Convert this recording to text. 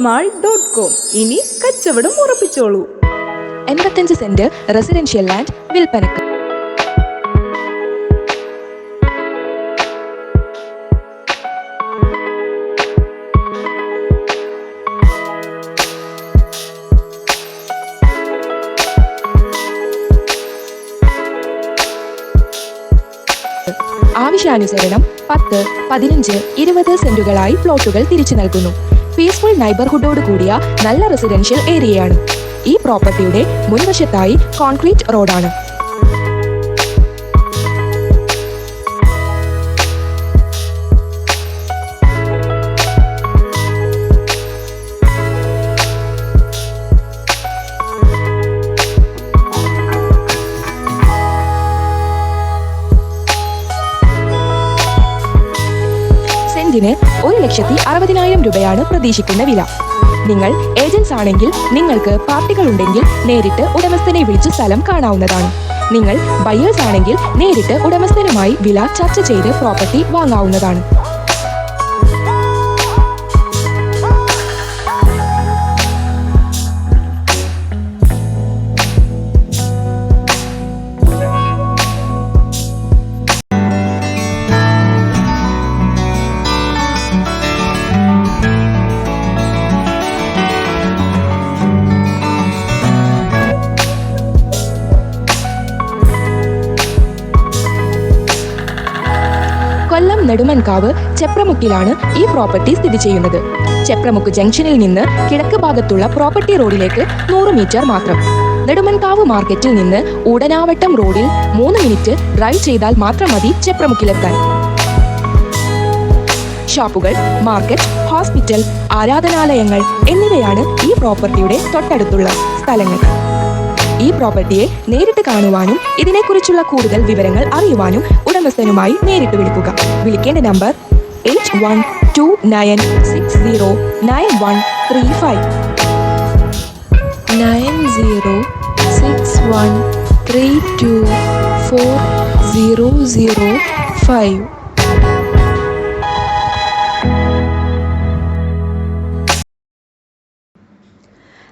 Mall dot com ഇനി കച്ചവടം ഉറപ്പിച്ചോളൂ. എൺപത്തഞ്ച് സെന്റ് റെസിഡൻഷ്യൽ ലാൻഡ് വിൽപ്പനക്ക്. ആവശ്യാനുസരണം പത്ത് പതിനഞ്ച് ഇരുപത് സെന്റുകളായി പ്ലോട്ടുകൾ തിരിച്ചു നൽകുന്നു. പീസ്ഫുൾ നൈബർഹുഡോട് കൂടിയ നല്ല റെസിഡൻഷ്യൽ ഏരിയയാണ് ഈ പ്രോപ്പർട്ടിയുടെ മുൻവശത്തായി കോൺക്രീറ്റ് റോഡാണ് സെന്റിന് ഒരു ലക്ഷത്തി അറുപതിനായിരം രൂപയാണ് പ്രതീക്ഷിക്കുന്ന വില. നിങ്ങൾ ഏജൻസ് ആണെങ്കിൽ നിങ്ങൾക്ക് പാർട്ടികൾ ഉണ്ടെങ്കിൽ നേരിട്ട് ഉടമസ്ഥനെ വിളിച്ച് സ്ഥലം കാണാവുന്നതാണ്. നിങ്ങൾ ബയേഴ്സ് ആണെങ്കിൽ നേരിട്ട് ഉടമസ്ഥനുമായി വില ചർച്ച ചെയ്ത് പ്രോപ്പർട്ടി വാങ്ങാവുന്നതാണ്. കൊല്ലം നെടുമൻകാവ് ചെപ്രമുക്കിലാണ് ഈ പ്രോപ്പർട്ടി സ്ഥിതി ചെയ്യുന്നത്. ചെപ്രമുക്ക് ജംഗ്ഷനിൽ നിന്ന് കിഴക്ക് ഭാഗത്തുള്ള പ്രോപ്പർട്ടി റോഡിലേക്ക് നൂറ് മീറ്റർ മാത്രം. നെടുമൻകാവ് മാർക്കറ്റിൽ നിന്ന് ഉടനാവട്ടം റോഡിൽ മൂന്ന് മിനിറ്റ് ഡ്രൈവ് ചെയ്താൽ മാത്രം മതി ചെപ്രമുക്കിലെത്താൻ. ഷോപ്പുകൾ മാർക്കറ്റ് ഹോസ്പിറ്റൽ ആരാധനാലയങ്ങൾ എന്നിവയാണ് ഈ പ്രോപ്പർട്ടിയുടെ തൊട്ടടുത്തുള്ള സ്ഥലങ്ങൾ. ഈ പ്രോപ്പർട്ടിയെ നേരിട്ട് കാണുവാനും ഇതിനെക്കുറിച്ചുള്ള കൂടുതൽ വിവരങ്ങൾ അറിയുവാനും ഉടമസ്ഥനുമായി നേരിട്ട് വിളിക്കുക. വിളിക്കേണ്ട number eight one two nine six zero nine one three five. Nine zero six one three two four zero zero five.